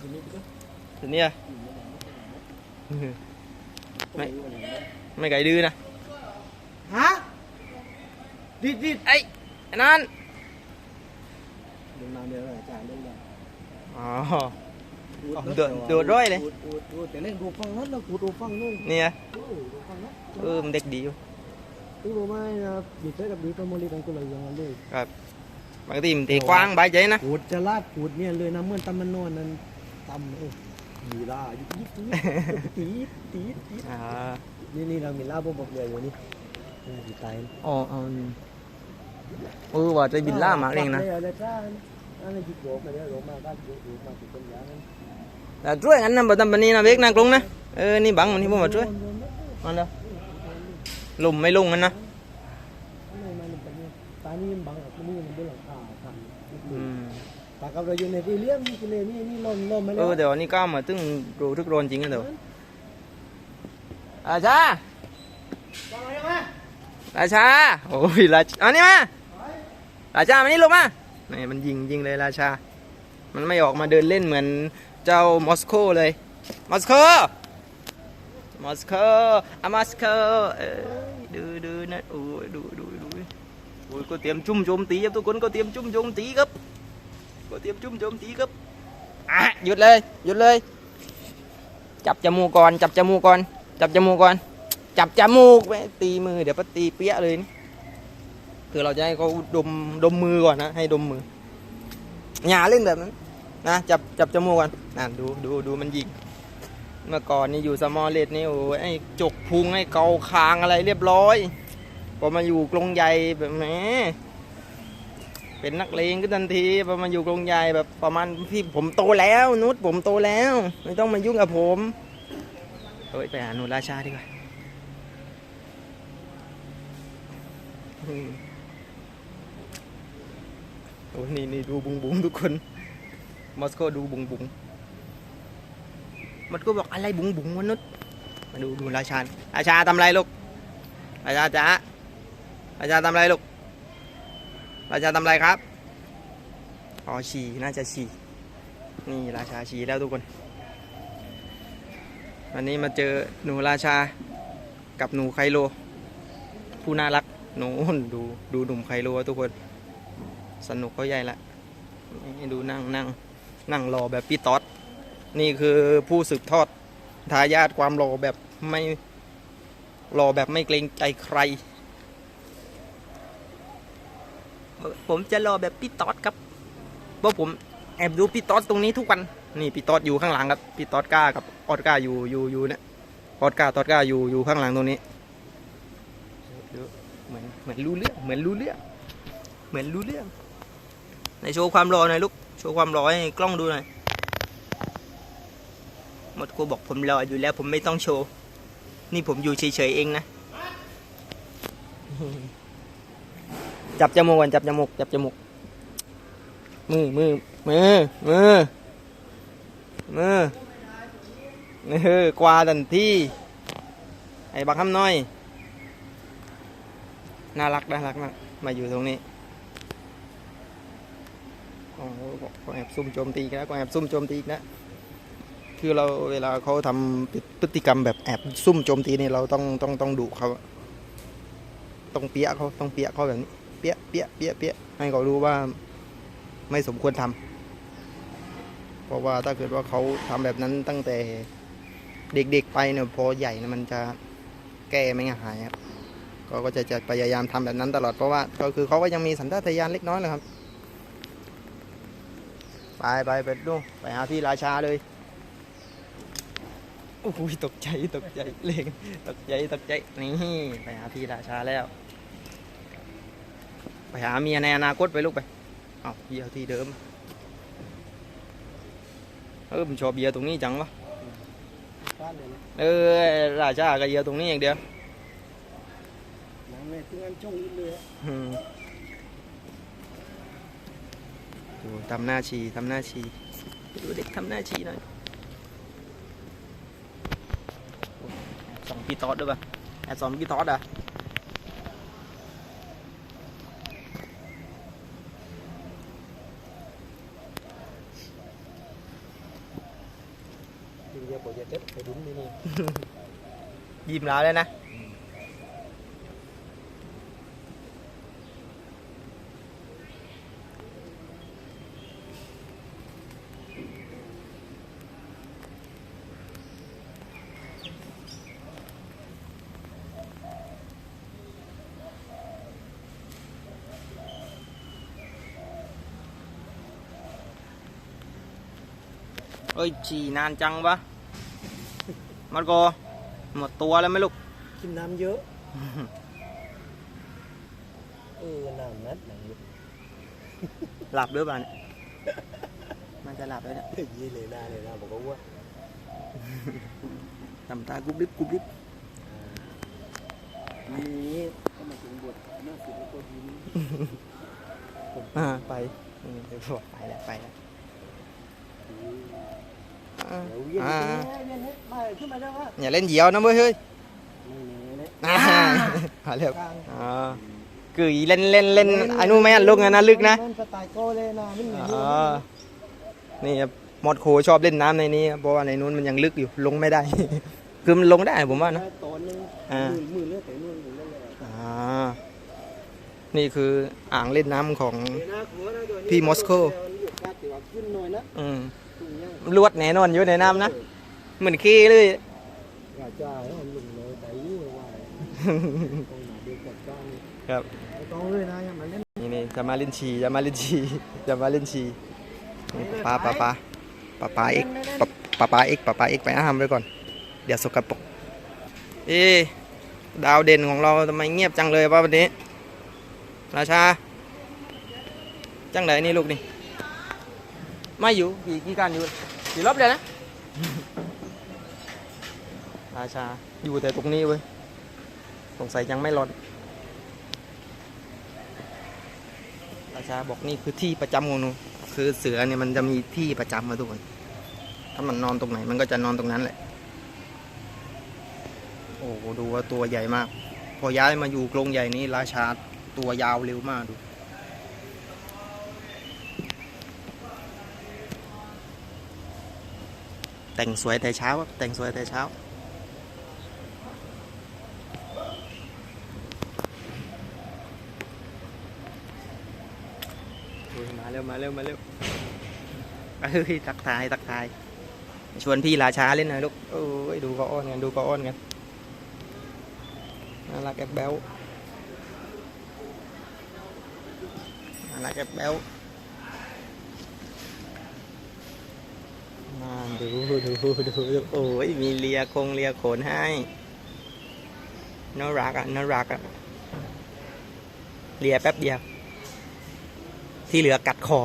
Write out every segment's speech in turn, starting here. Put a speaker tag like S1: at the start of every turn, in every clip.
S1: ทีนี้ก็
S2: ทีเนี้ยไม่ไม่ไก่ดื้อนะ
S1: ฮะดิดดิด
S2: ไอ้ไอ้นั่น
S1: เดินมาเดียวอาจารย์เล่นเลย
S2: อ๋ออ๋อโดดโดดด้วยเลย
S1: โดดโดดแต่เล่นรูฟังนั้นแล้วกูรูฟังนู่น
S2: เนี่ย
S1: โอ้รูฟังนั้น
S2: เออมันเด็กดีอยู่
S1: กูรู้ไหมนะดีเจกับดีประโมลีกันกูเลยยังเลย
S2: บางทีมันตีกว้างใบใจนะ
S1: กูจะลาดกูเนี่ยเลยนะเมื่อตำมันนอนนั้น ตำเอออยู่ล่าอยู่ยิบตีดตีดตีด
S2: อ่า
S1: นี่นี่เรามีลาบบอกเรืออยู่นี่อยู่ตาย
S2: อ๋ออ๋อเออว่าจะบินล่ามาเองนะ
S1: อะไรจ้าอันนี้จิตโกมาเนี่ยโรมาก็โรมาติดต้นยาง
S2: แต่ช่วยงั้นนะบ่ทำแบบนี้นะเบกนางกรุงนะเออนี่บังมันที่ผมมาช่วยมันเด้อหลุมไม่ลุ่งกันนะ
S1: ตานี่มันบังกับนี่มันบนหลังคาท
S2: อืมำ
S1: ตากับเราอยู่ในที่เลี้ยงนี่เลยนี่นี่ล้มล้มมา
S2: เอ
S1: แล้ว
S2: อเดี๋ยวนี้ก้าวมาตึ้งรูทึกโรนจริงกันเดี๋ยวราชาราชาโอ้ยราชอันนี้มาราชามานี่ลงมานี่มันยิงยิงเลยราชา มันไม่ออกมาเดินเล่นเหมือนเจ้ามอสโกเลยมอสโกมอสโกอะมอสโกเอ้ยดูดูนะโอ้ยดูดูดูโอ้ยก็เตรียมจุ่มโจมตีครับทุกคนก็เตรียมจุ่มโจมตีครับ ก็เตรียมจุ่มโจมตีครับอะหยุดเลยหยุดเลย จับจมูกก่อน จับจมูกก่อน จับจมูกก่อน จับจมูกไปตีมือเดี๋ยวปตีเปี้ยเลยนี่คือเราจะให้เขาดมดมมือก่อนนะให้ดมมืออย่าเล่นแบบนั้นนะจับจับจมูกก่อนนั่นดูดูดูมันยิงเมื่อก่อนนี่อยู่สมอลเลตนี่โอ้ยไอ้จกพุงไอ้เกาคางอะไรเรียบร้อยพอมาอยู่กรงใหญ่แบบแหม เป็นนักเลงก็ทันทีพอมาอยู่กรงใหญ่แบบประมาณพี่ผมโตแล้วนุชผมโตแล้ว ไม่ต้องมายุ่งกับผมเอ้ยไปหาหนูราชาดีกว่าโอ้ยนี่นี่ดูบุงบุงทุกคน มอสโกดูบุงบุงมันก็บอกอะไรบุงบุงวะนุชมาดูดูราชาราชาทำไรลูกราชาจ๋าราชาทำไรลูก ราชาทำอะไรครับอ๋อฉี่น่าจะฉี่นี่ราชาฉี่แล้วทุกคน วันนี้มาเจอหนูราชากับหนูไคโล ผู้น่ารักหนูดูดูหนุ่มไคโลทุกคน สนุกเขาใหญ่ละดูนั่งนั่งนั่งรอแบบพี่ต๊อดนี่คือผู้สืบทอดทายาทความรอแบบไม่รอแบบไม่เกรงใจใคร ผมจะรอแบบพี่ต๊อดครับเพราะผมแอบดูพี่ต๊อดตรงนี้ทุกวันนี่พี่ต๊อดอยู่ข้างหลังครับพี่ต๊อดก้ากับออดก้าอยู่อยู่อยู่เนี่ยออดก้าตอดก้าอยู่อยู่ข้างหลังตรงนี้เหมือนเหมือนรู้เรื่องเหมือนรู้เรื่องเหมือนรู้เรื่องในโชว์ความรอหน่อยลูกโชว์ความรอให้กล้องดูหน่อยหมดกูบอกผมรออยู่แล้วผมไม่ต้องโชว์ นี่ผมอยู่เฉยๆเองนะ จับจมูกก่อนจับจมูกจับจมูกมือมือมือมือมือเออกวาดันที่ไอ้บักคำน้อย น่ารักน่ารักมากมาอยู่ตรงนี้โอ้โหก็แอบซุ่มโจมตีกแล้วก็แอบซุ่มโจมตีอีกแล้วคือเราเวลาเขาทำพฤติกรรมแบบแอบซุ่มโจมตีนี่เราต้องต้องต้องดุเขาต้องเปี้ยเขาต้องเปี้ยเขาแบบนี้ เปี้ยเปี้ยเปี้ยเปี้ยให้เขารู้ว่าไม่สมควรทำเพราะว่าถ้าเกิดว่าเขาทำแบบนั้นตั้งแต่เด็กๆไปเนี่ยพอใหญ่นะมันจะแก้ไม่หายครับก็ก็จะจะพยายามทำแบบนั้นตลอดเพราะว่าก็คือเขาก็ยังมีสัญชาตญาณเล็กน้อยเลยครับ ไปไปไปดูไปหาพี่ราชาเลยโอ้ยตกใจตกใจเล่งตกใจตกใจนี่ไปหาพี่ราชาแล้ว ไปหาเมียในอนาคตไปลูกไปเอาเบียร์ที่เดิม เออผมชอบเบียร์ตรงนี้จังวะ
S1: บ้านเลยนะ
S2: เออราชากับเบียร์ตรงนี้อย่างเดียว
S1: น้ำเนี่ยที่งั้นจ้องลิ้นเลย
S2: อืมดูทำหน้าชีทำหน้าชีดูเด็กทำหน้าชีหน่อยแอบส่องพี่ต๊อดด้วยป่ะแอบส่องพี่ต๊อดอะ
S1: เดี๋ยวผมจะเจ็บไปดุ้นนี่นี่
S2: ยิ้มแล้วเลยนะเอ้ยฉี่นานจังวะมันก็ หมดตัวแล้วไหมลูก
S1: กินน้ำเยอะ เออน้ำนัดหนังเยอะ
S2: หลับหรือเปล่าเนี่ยมันจะหลับแล้วเนี่ย
S1: ยี่เลยหน้าเลยหน้าบอกว่า
S2: ทำตากุบลิบกุบลิบ
S1: นี่ก็มาถึงบทหน้าสุดแล้วก็ยิ้ม
S2: อ่าไปอืมเดี๋ยวบอกไปแล้วไปแล้ว อ่า
S1: เดี๋ยวเวียน
S2: อ่า
S1: เวียนให้มาขึ้นมาได้ว่า
S2: เล่นเหยียวนะเว้ยเฮ้ย
S1: นี่นี่นี่
S2: อ่ามาเร็ว
S1: กลาง
S2: อ่าคือเล่นเล่นเล่นอันนู้นไหมอันลูกนะนะลึกนะ
S1: นี่
S2: ครับมอดโคชอบเล่นน้ำในนี้เพราะว่าในนู้นมันยังลึกอยู่ลงไม่ได้ คือมันลงได้ผมว่านะ
S1: อ่านี่
S2: คืออ่างเล่นน้ำของพี่มอสโก
S1: ขึ้นหน่อยนะ
S2: อืม
S1: ขึ้นยัง
S2: ลวดแน่นอนอยู่ในน้ำนะเหมือนขี้เลย
S1: ว่าจ้าแล้วมันลุงเลยแต่ยี่ว่าตรงไหนเดียวกับนี่
S2: ครับ
S1: ต้องเลยนะอย่ามาเล่น
S2: นี่นี่จะมาเล่นชีจะมาเล่นชีจะมาเล่นฉี่ป้าป้าป้าป้าป้าเอกป้าป้าเอกป้าป้าเอกไปอาหารไว้ก่อน เดี๋ยวสกัดปกเอ๊ดาวเด่นของเราทำไมเงียบจังเลยป้าวันนี้ ราชา จังไหนนี่ลูกนี่ ไม่อยู่กี่กี่การอยู่กี่รอบเลยนะราชาอยู่แต่ตรงนี้เว้ยสงสัยยังไม่รอนราชาบอกนี่คือที่ประจำของหนูคือเสือเนี่ยมันจะมีที่ประจำมาทุกคนถ้ามันนอนตรงไหนมันก็จะนอนตรงนั้นแหละ โอ้โหดูว่าตัวใหญ่มาก พอย้ายมาอยู่กรงใหญ่นี้ราชาตัวยาวเร็วมากดู แต่งสวยแต่เช้าครับแต่งสวยแต่เช้าโอ้ยมาเร็วมาเร็วมาเร็วเอ้ยทักทายทักทาย ชวนพี่ราชาเล่นหน่อยลูกโอ้ยดูก็อ้อนกันดูก็อ้อนกันน่ารักแอบแบ๊วน่ารักแอบแบ๊ว มาดูดูดูดูโอ้ยมีเลียคงเลียโขนให้น่ารักอะน่ารักอะเลียแป๊บเดียว ที่เหลือกัดคอ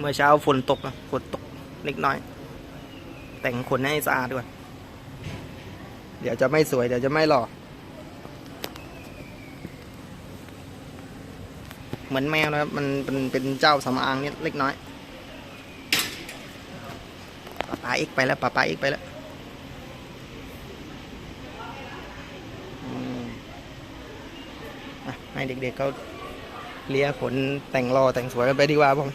S2: เมื่อเช้าฝนตกอะฝนตกเล็กน้อย แต่งขนให้สะอาดด้วยเดี๋ยวจะไม่สวย เดี๋ยวจะไม่หล่อ เหมือนแมวนะครับ มันเป็นเป็นเจ้าสำอางนิดเล็กน้อยป้าป้าอ็กไปแล้วป้าป้าอ็กไปแล้วอืมให้เด็กๆเขาเลียขนแต่งรอแต่งสวยกันไปดีกว่าผม